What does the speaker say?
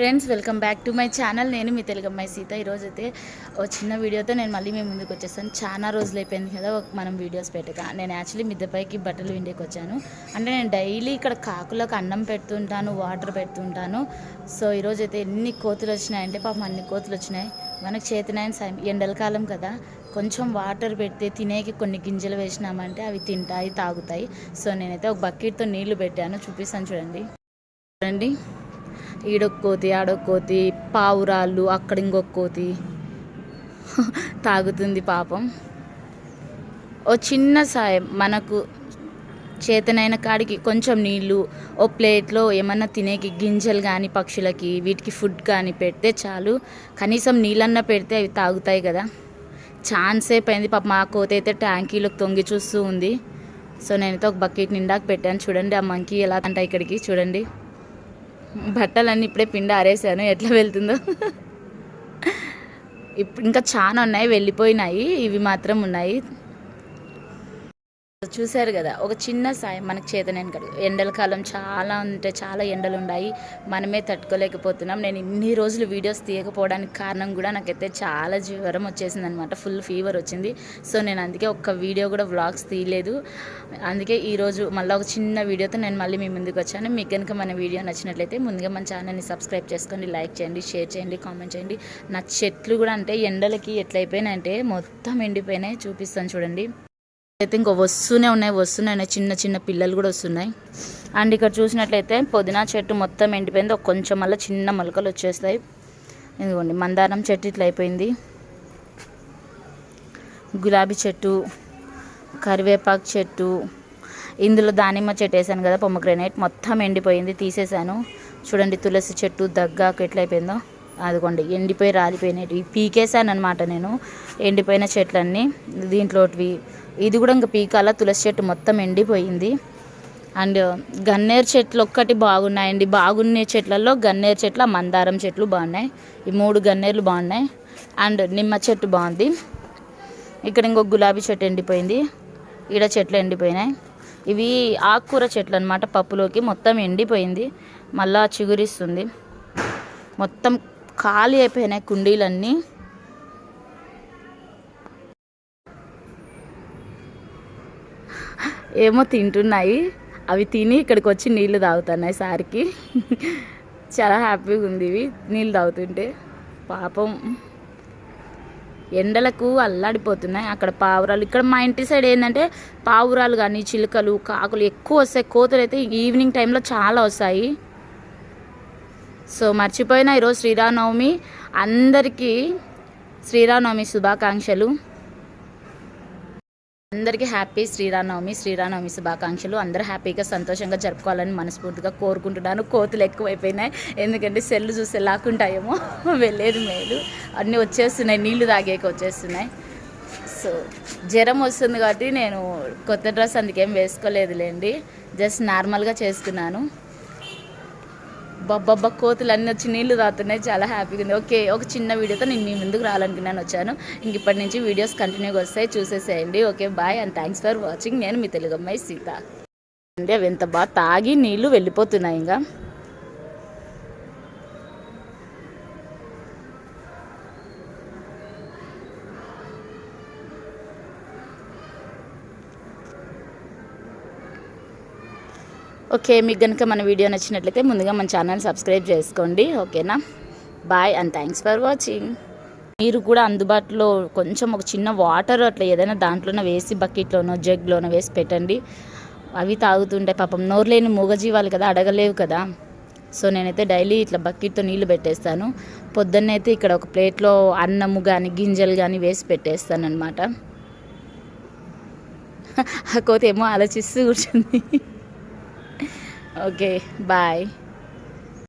Friends welcome back to my channel నేను మీ తెలుగమ్మాయి సీత. ఈరోజు అయితే ఓ చిన్న వీడియోతో నేను మళ్ళీ మీ ముందుకు వచ్చేసాను చాలా రోజులు అయిపోయింది కదా మనం వీడియోస్ పెట్టక. నేను యాక్చువల్లీ మిద్దపైకి బట్టలు విండేకి వచ్చాను. అంటే నేను డైలీ ఇక్కడ కాకులకు అన్నం పెడుతుంటాను వాటర్ పెడుతుంటాను. సో ఈరోజు అయితే ఎన్ని కోతులు వచ్చినాయంటే పాపం అన్ని కోతులు వచ్చినాయి. మనకు చేతనాయని సాయం ఎండలకాలం కదా. కొంచెం వాటర్ పెడితే తినేకి కొన్ని గింజలు వేసినామంటే అవి తింటాయి తాగుతాయి. సో నేనైతే ఒక బకెట్తో నీళ్ళు పెట్టాను. చూపిస్తాను చూడండి. చూడండి. ఈడొక్కోతి ఆడొక్కోతి పావురాళ్ళు అక్కడ ఇంకొక కోతి తాగుతుంది పాపం. ఓ చిన్న సాయం మనకు చేతనైన కాడికి కొంచెం నీళ్ళు ఓ ప్లేట్లో ఏమన్నా తినేకి గింజలు కానీ పక్షులకి వీటికి ఫుడ్ కానీ పెడితే చాలు. కనీసం నీళ్ళన్నా పెడితే అవి తాగుతాయి కదా. ఛాన్స్ అయిపోయింది పాప మా కోత అయితే ట్యాంకీలోకి తొంగి చూస్తూ ఉంది. సో నేనైతే ఒక బకెట్ నిండాక పెట్టాను. చూడండి ఆ మంకీ ఎలా అంట ఇక్కడికి. చూడండి. బట్టలన్నీ ఇప్పుడే పిండి ఆరేసాను. ఎట్లా వెళ్తుందో. ఇప్పుడు ఇంకా చాలా ఉన్నాయి వెళ్ళిపోయినాయి. ఇవి మాత్రం ఉన్నాయి. చూశారు కదా ఒక చిన్న సాయం మనకు చేతనైన కాదు. ఎండల కాలం చాలా ఉంటే చాలా ఎండలు ఉన్నాయి మనమే తట్టుకోలేకపోతున్నాం. నేను ఇన్ని రోజులు వీడియోస్ తీయకపోవడానికి కారణం కూడా నాకైతే చాలా జ్వరం వచ్చేసింది అనమాట ఫుల్ ఫీవర్ వచ్చింది. సో నేను అందుకే ఒక్క వీడియో కూడా వ్లాగ్స్ తీయలేదు. అందుకే ఈరోజు మళ్ళీ ఒక చిన్న వీడియోతో నేను మళ్ళీ మీ ముందుకు వచ్చాను. మీకు కనుక మన వీడియో నచ్చినట్లయితే ముందుగా మన ఛానల్ని సబ్స్క్రైబ్ చేసుకోండి లైక్ చేయండి షేర్ చేయండి కామెంట్ చేయండి. నా చెట్లు కూడా అంటే ఎండలకి ఎట్లయిపోయినాయంటే మొత్తం ఎండిపోయినాయి. చూపిస్తాను చూడండి. అయితే ఇంకో వస్తూనే ఉన్నాయి వస్తున్నాయి చిన్న చిన్న పిల్లలు కూడా వస్తున్నాయి. అండ్ ఇక్కడ చూసినట్లయితే పుదీనా చెట్టు మొత్తం ఎండిపోయింది. ఒక కొంచెం మళ్ళీ చిన్న మొలకలు వచ్చేస్తాయి. ఇదిగోండి మందారం చెట్టు ఇట్లా అయిపోయింది. గులాబీ చెట్టు కరివేపాకు చెట్టు ఇందులో దానిమ్మ చెట్టు వేసాను కదా పొమ్మగ్రెనైట్. మొత్తం ఎండిపోయింది తీసేసాను. చూడండి తులసి చెట్టు దగ్గాకు ఎట్లయిపోయిందో అదిగోండి ఎండిపోయి రాలిపోయినవి పీకేసాను అనమాట నేను. ఎండిపోయిన చెట్లన్నీ దీంట్లోటివి. ఇది కూడా ఇంకా పీకాల తులసి చెట్టు మొత్తం ఎండిపోయింది. అండ్ గన్నేరు చెట్లు ఒక్కటి బాగున్నాయండి. బాగున్న చెట్లలో గన్నేరు చెట్లు మందారం చెట్లు బాగున్నాయి. ఈ మూడు గన్నేర్లు బాగున్నాయి. అండ్ నిమ్మ చెట్టు బాగుంది. ఇక్కడ ఇంకొక గులాబీ చెట్టు ఎండిపోయింది. ఈడ చెట్లు ఎండిపోయినాయి. ఇవి ఆకుకూర చెట్లు అనమాట పప్పులోకి మొత్తం ఎండిపోయింది. మళ్ళా చిగురిస్తుంది. మొత్తం ఖాళీ అయిపోయినాయి కుండీలన్నీ. ఏమో తింటున్నాయి. అవి తిని ఇక్కడికి వచ్చి నీళ్ళు తాగుతున్నాయి సార్కి. చాలా హ్యాపీగా ఉంది ఇవి నీళ్ళు తాగుతుంటే. పాపం ఎండలకు అల్లాడిపోతున్నాయి అక్కడ పావురాలు. ఇక్కడ మా ఇంటి సైడ్ ఏంటంటే పావురాలు కానీ చిలుకలు కాకులు ఎక్కువ వస్తాయి. కోతులు అయితే ఈవినింగ్ టైంలో చాలా వస్తాయి. సో మర్చిపోయిన ఈరోజు శ్రీరామనవమి. అందరికీ శ్రీరామనవమి శుభాకాంక్షలు. అందరికీ హ్యాపీ శ్రీరామనవమి శ్రీరామనవమి శుభాకాంక్షలు. అందరూ హ్యాపీగా సంతోషంగా జరుపుకోవాలని మనస్ఫూర్తిగా కోరుకుంటున్నాను. కోతులు ఎక్కువైపోయినాయి. ఎందుకంటే సెల్లు చూస్తే లాక్కుంటాయేమో. వెళ్ళేది మేలు. అన్నీ వచ్చేస్తున్నాయి. నీళ్ళు తాగేక వచ్చేస్తున్నాయి. సో జ్వరం వస్తుంది కాబట్టి నేను కొత్త డ్రెస్ అందుకేం వేసుకోలేదులేండి. జస్ట్ నార్మల్గా చేసుకున్నాను. బొబ్బబ్బ కోతులు అన్నీ వచ్చి నీళ్ళు తాగుతున్నాయి. చాలా హ్యాపీగా ఉంది. ఓకే ఒక చిన్న వీడియోతో నేను మీ ముందుకు రావాలనుకున్నాను వచ్చాను. ఇంక ఇప్పటి నుంచి వీడియోస్ కంటిన్యూగా వస్తాయి. చూసేసేయండి. Okay bye and thanks for watching నేను మీ తెలుగు అమ్మాయి సీత. అంటే అవి ఎంత బాగా తాగి నీళ్ళు వెళ్ళిపోతున్నాయి ఇంకా. ఓకే మీకు కనుక మన వీడియో నచ్చినట్లయితే ముందుగా మన ఛానల్ సబ్స్క్రైబ్ చేసుకోండి. ఓకేనా? Bye and thanks for watching మీరు కూడా అందుబాటులో కొంచెం ఒక చిన్న వాటర్ అట్లా ఏదైనా దాంట్లోనో వేసి బకెట్లోనో జగ్లోనో వేసి పెట్టండి. అవి తాగుతుంటాయి పాపం నోరు లేని మూగజీవాలు కదా అడగలేవు కదా. సో నేనైతే డైలీ ఇట్లా బకెట్తో నీళ్ళు పెట్టేస్తాను. పొద్దున్నైతే ఇక్కడ ఒక ప్లేట్లో అన్నము కానీ గింజలు కానీ వేసి పెట్టేస్తాను అనమాట ఆ కోత ఏమో ఆలోచిస్తూ కూర్చుంది. Okay bye